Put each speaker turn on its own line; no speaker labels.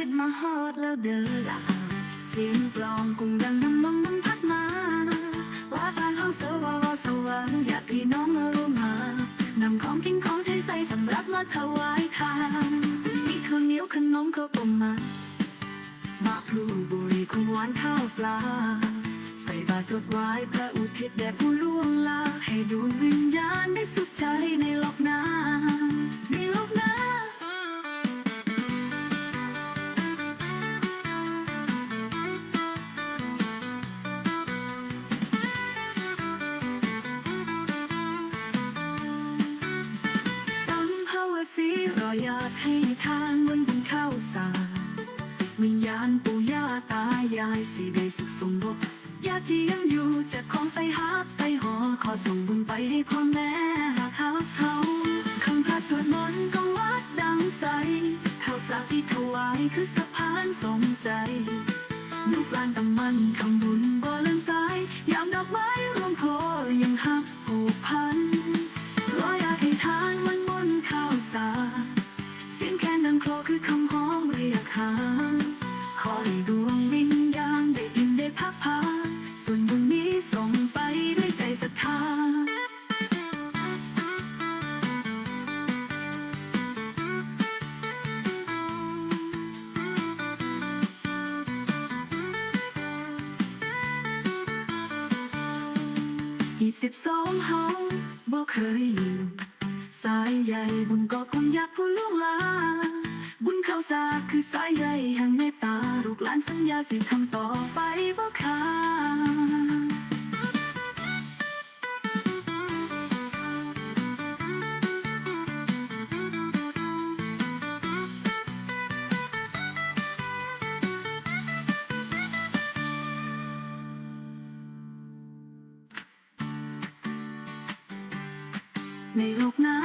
สิทธิ์มาฮอดแล้วเด้อล่ะเสียงกลองกุ้งดังน้ำนองน้ำพัดมาว่าบ้านเฮาสวาวาสวรรค์อยากพี่น้องมาร่วมมานำของกินของใช้ใส่สำหรับมาถวายทานมีข้าวเหนียวขนมข้าวต้มมามะพลูบุรีคุณหวานข้าวปลา ใส่บาตรรดไว้พระอุทิศแด่ผู้ล่วงลาให้ดวงวิญญาณได้สุขใจในโลกหน้าใน สีรอยากให้ทานบนบุญข้าวสารวิญญาณปู่ย่าตายายสิได้สุขสมบูรณ์ญาติที่ยังอยู่จะของใส่ฮับใส่หอขอส่งบุญไปให้พ่อแม่หากฮับเขาคำพระสวดมนต์ก็วัดดังใสข้าวสารที่ถวายคือสะพานสมใจลูกหลานตำมันคำบุญบ่เลื่อนสายยามดอกไม้ ยี่สิบสองเฮาบ่เคยลืมสายใหญ่บุญกอบบุญยักผู้ลูกหลาบุญเข้าสาคือสายใหญ่แห่งเมตตาลูกหลานสัญญาสิทำต่อไปบ่ขาด ในโลกหน้า